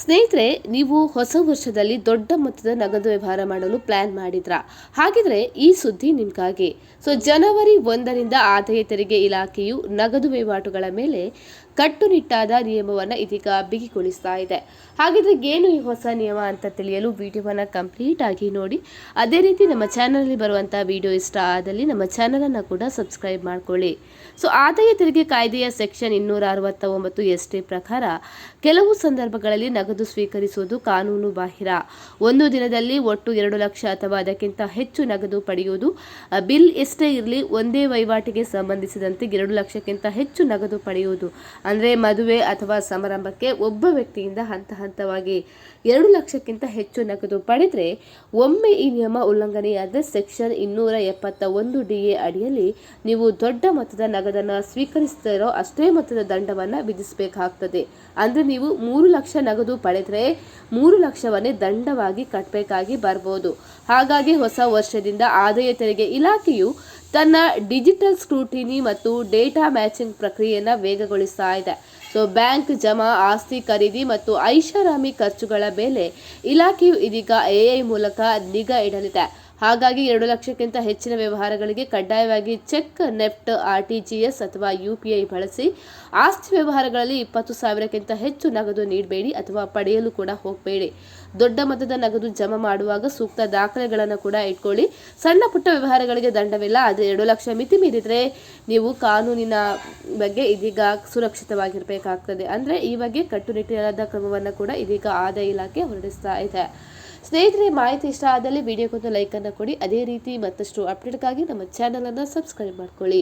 ಸ್ನೇಹಿತರೆ, ನೀವು ಹೊಸ ವರ್ಷದಲ್ಲಿ ದೊಡ್ಡ ಮೊತ್ತದ ನಗದು ವ್ಯವಹಾರ ಮಾಡಲು ಪ್ಲಾನ್ ಮಾಡಿದ್ರಾ? ಹಾಗಿದ್ರೆ ಈ ಸುದ್ದಿ ನಿಮಗಾಗಿ. ಸೊ ಜನವರಿ ಒಂದರಿಂದ ಆದಾಯ ತೆರಿಗೆ ಇಲಾಖೆಯು ನಗದು ವಹಿವಾಟುಗಳ ಮೇಲೆ ಕಟ್ಟುನಿಟ್ಟಾದ ನಿಯಮವನ್ನು ಇದೀಗ ಬಿಗಿಗೊಳಿಸ್ತಾ ಇದೆ. ಹಾಗಿದ್ರೆ ಏನು ಈ ಹೊಸ ನಿಯಮ ಅಂತ ತಿಳಿಯಲು ವಿಡಿಯೋವನ್ನು ಕಂಪ್ಲೀಟ್ ಆಗಿ ನೋಡಿ. ಅದೇ ರೀತಿ ನಮ್ಮ ಚಾನಲಲ್ಲಿ ಬರುವಂಥ ವಿಡಿಯೋ ಇಷ್ಟ ಆದಲ್ಲಿ ನಮ್ಮ ಚಾನಲನ್ನು ಕೂಡ ಸಬ್ಸ್ಕ್ರೈಬ್ ಮಾಡ್ಕೊಳ್ಳಿ. ಸೊ ಆದಾಯ ತೆರಿಗೆ ಕಾಯ್ದೆಯ ಸೆಕ್ಷನ್ ಇನ್ನೂರ ಅರವತ್ತ ಒಂಬತ್ತು ಎಸ್ ಟಿ ಪ್ರಕಾರ ಕೆಲವು ಸಂದರ್ಭಗಳಲ್ಲಿ ಸ್ವೀಕರಿಸುವುದು ಕಾನೂನು ಬಾಹಿರ. ಒಂದು ದಿನದಲ್ಲಿ ಒಟ್ಟು ಎರಡು ಲಕ್ಷ ಅಥವಾ ಅದಕ್ಕಿಂತ ಹೆಚ್ಚು ನಗದು ಪಡೆಯುವುದು ಬಿಲ್ ಎಷ್ಟೇ ಇರಲಿ ಒಂದೇ ವಹಿವಾಟಿಗೆ ಸಂಬಂಧಿಸಿದಂತೆ ಎರಡು ಲಕ್ಷಕ್ಕಿಂತ ಹೆಚ್ಚು ನಗದು ಪಡೆಯುವುದು. ಅಂದರೆ ಮದುವೆ ಅಥವಾ ಸಮಾರಂಭಕ್ಕೆ ಒಬ್ಬ ವ್ಯಕ್ತಿಯಿಂದ ಹಂತ ಹಂತವಾಗಿ ಎರಡು ಲಕ್ಷಕ್ಕಿಂತ ಹೆಚ್ಚು ನಗದು ಪಡೆದರೆ, ಒಮ್ಮೆ ಈ ನಿಯಮ ಉಲ್ಲಂಘನೆಯಾದ ಸೆಕ್ಷನ್ ಇನ್ನೂರ ಎಪ್ಪತ್ತ ಒಂದು ಡಿ ಎ ಅಡಿಯಲ್ಲಿ ನೀವು ದೊಡ್ಡ ಮೊತ್ತದ ನಗದನ್ನು ಸ್ವೀಕರಿಸ್ತಿರೋ ಅಷ್ಟೇ ಮೊತ್ತದ ದಂಡವನ್ನು ವಿಧಿಸಬೇಕಾಗ್ತದೆ. ಅಂದರೆ ನೀವು ಮೂರು ಲಕ್ಷ ನಗದು ಪಡೆದರೆ ಮೂರು ಲಕ್ಷವನ್ನೇ ದಂಡವಾಗಿ ಕಟ್ಟಬೇಕಾಗಿ ಬರ್ಬೋದು. ಹಾಗಾಗಿ ಹೊಸ ವರ್ಷದಿಂದ ಆದಾಯ ತೆರಿಗೆ ಇಲಾಖೆಯು ತನ್ನ ಡಿಜಿಟಲ್ ಸ್ಕ್ರೂಟಿನಿ ಮತ್ತು ಡೇಟಾ ಮ್ಯಾಚಿಂಗ್ ಪ್ರಕ್ರಿಯೆಯನ್ನು ವೇಗಗೊಳಿಸ್ತಾ ಇದೆ. ಸೊ, ಬ್ಯಾಂಕ್ ಜಮಾ, ಆಸ್ತಿ ಖರೀದಿ ಮತ್ತು ಐಷಾರಾಮಿ ಖರ್ಚುಗಳ ಮೇಲೆ ಇಲಾಖೆಯು ಇದೀಗ ಎಐ ಮೂಲಕ ನಿಗಾ ಇಡಲಿದೆ. ಹಾಗಾಗಿ ಎರಡು ಲಕ್ಷಕ್ಕಿಂತ ಹೆಚ್ಚಿನ ವ್ಯವಹಾರಗಳಿಗೆ ಕಡ್ಡಾಯವಾಗಿ ಚೆಕ್, ನೆಫ್ಟ್, ಆರ್ ಅಥವಾ ಯು ಬಳಸಿ ಆಸ್ತಿ ವ್ಯವಹಾರಗಳಲ್ಲಿ ಇಪ್ಪತ್ತು ಸಾವಿರಕ್ಕಿಂತ ಹೆಚ್ಚು ನಗದು ನೀಡಬೇಡಿ ಅಥವಾ ಪಡೆಯಲು ಕೂಡ ಹೋಗಬೇಡಿ. ದೊಡ್ಡ ಮೊತ್ತದ ನಗದು ಜಮಾ ಮಾಡುವಾಗ ಸೂಕ್ತ ದಾಖಲೆಗಳನ್ನು ಕೂಡ ಇಟ್ಕೊಳ್ಳಿ. ಸಣ್ಣ ಪುಟ್ಟ ವ್ಯವಹಾರಗಳಿಗೆ ದಂಡವಿಲ್ಲ, ಆದರೆ ಎರಡು ಲಕ್ಷ ಮಿತಿ ಮೀರಿದರೆ ನೀವು ಕಾನೂನಿನ ಬಗ್ಗೆ ಇದೀಗ ಸುರಕ್ಷಿತವಾಗಿರಬೇಕಾಗ್ತದೆ. ಅಂದರೆ ಈ ಬಗ್ಗೆ ಕಟ್ಟುನಿಟ್ಟಿನಾದ ಕ್ರಮವನ್ನು ಕೂಡ ಇದೀಗ ಆದಾಯ ಇಲಾಖೆ ಹೊರಡಿಸ್ತಾ ಇದೆ. ಸ್ನೇಹಿತರೆ, ಮಾಹಿತಿ ಇಷ್ಟ ಆದಲ್ಲಿ ವಿಡಿಯೋಕ್ಕೊಂದು ಲೈಕನ್ನು ಕೊಡಿ. ಅದೇ ರೀತಿ ಮತ್ತಷ್ಟು ಅಪ್ಡೇಟ್ಗಾಗಿ ನಮ್ಮ ಚಾನಲನ್ನು ಸಬ್ಸ್ಕ್ರೈಬ್ ಮಾಡ್ಕೊಳ್ಳಿ.